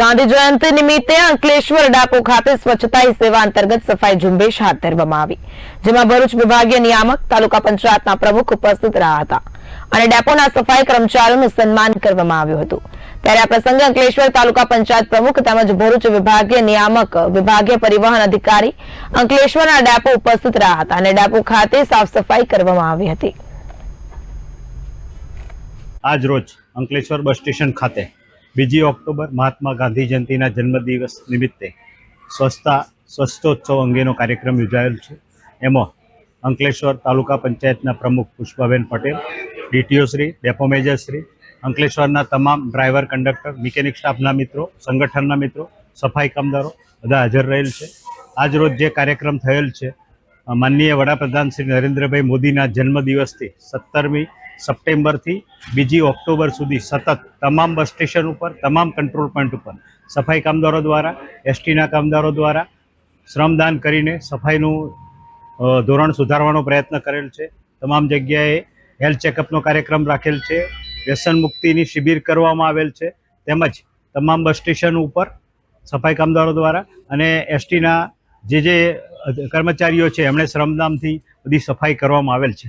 ગાંધી જયંતિ નિમિત્તે અંકલેશ્વર ડાકો ખાતે સ્વચ્છતા સેવા અંતર્ગત સફાઈ ઝુંબેશ હાથ ધરવામાં આવી, જેમાં ભરૂચ વિભાગીય નિયામક, તાલુકા પંચાયતના પ્રમુખ ઉપસ્થિત રહ્યા હતા અને ડેપોના સફાઈ કર્મચારીઓનું સન્માન કરવામાં આવ્યું હતું. ત્યારે આ પ્રસંગે અંકલેશ્વર તાલુકા પંચાયત પ્રમુખ તેમજ ભરૂચ વિભાગીય નિયામક, વિભાગીય પરિવહન અધિકારી અંકલેશ્વરના ડેપો ઉપસ્થિત રહ્યા હતા અને ડેપો ખાતે સાફ સફાઈ કરવામાં આવી હતી. આજ રોજ અંકલેશ્વર બસ સ્ટેશન ખાતે બીજી ઓક્ટોબર મહાત્મા ગાંધી જયંતિના જન્મદિવસ નિમિત્તે સ્વચ્છતા, સ્વચ્છોત્સવ અંગેનો કાર્યક્રમ યોજાયેલ છે. એમાં અંકલેશ્વર તાલુકા પંચાયતના પ્રમુખ Pushpaben Patel, DTO Shri, depot major Shri, અંકલેશ્વરના તમામ ડ્રાઈવર કંડક્ટર, મિકેનિક સ્ટાફના મિત્રો, સંગઠનના મિત્રો, સફાઈ કામદારો બધા હાજર રહેલ છે. આજ રોજ જે કાર્યક્રમ થયેલ છે, માનનીય વડાપ્રધાન શ્રી નરેન્દ્રભાઈ મોદીના જન્મદિવસથી સત્તરમી સપ્ટેમ્બરથી બીજી ઓક્ટોબર સુધી સતત તમામ બસ સ્ટેશન ઉપર, તમામ કંટ્રોલ પોઈન્ટ ઉપર સફાઈ કામદારો દ્વારા, એસટીના કામદારો દ્વારા શ્રમદાન કરીને સફાઈનું ધોરણ સુધારવાનો પ્રયત્ન કરેલ છે. તમામ જગ્યાએ હેલ્થ ચેકઅપનો કાર્યક્રમ રાખેલ છે. વ્યસન મુક્તિની શિબિર કરવામાં આવેલ છે. તેમજ તમામ બસ સ્ટેશન ઉપર સફાઈ કામદારો દ્વારા અને એસટીના જે જે કર્મચારીઓ છે, એમણે શ્રમદાનથી બધી સફાઈ કરવામાં આવેલ છે.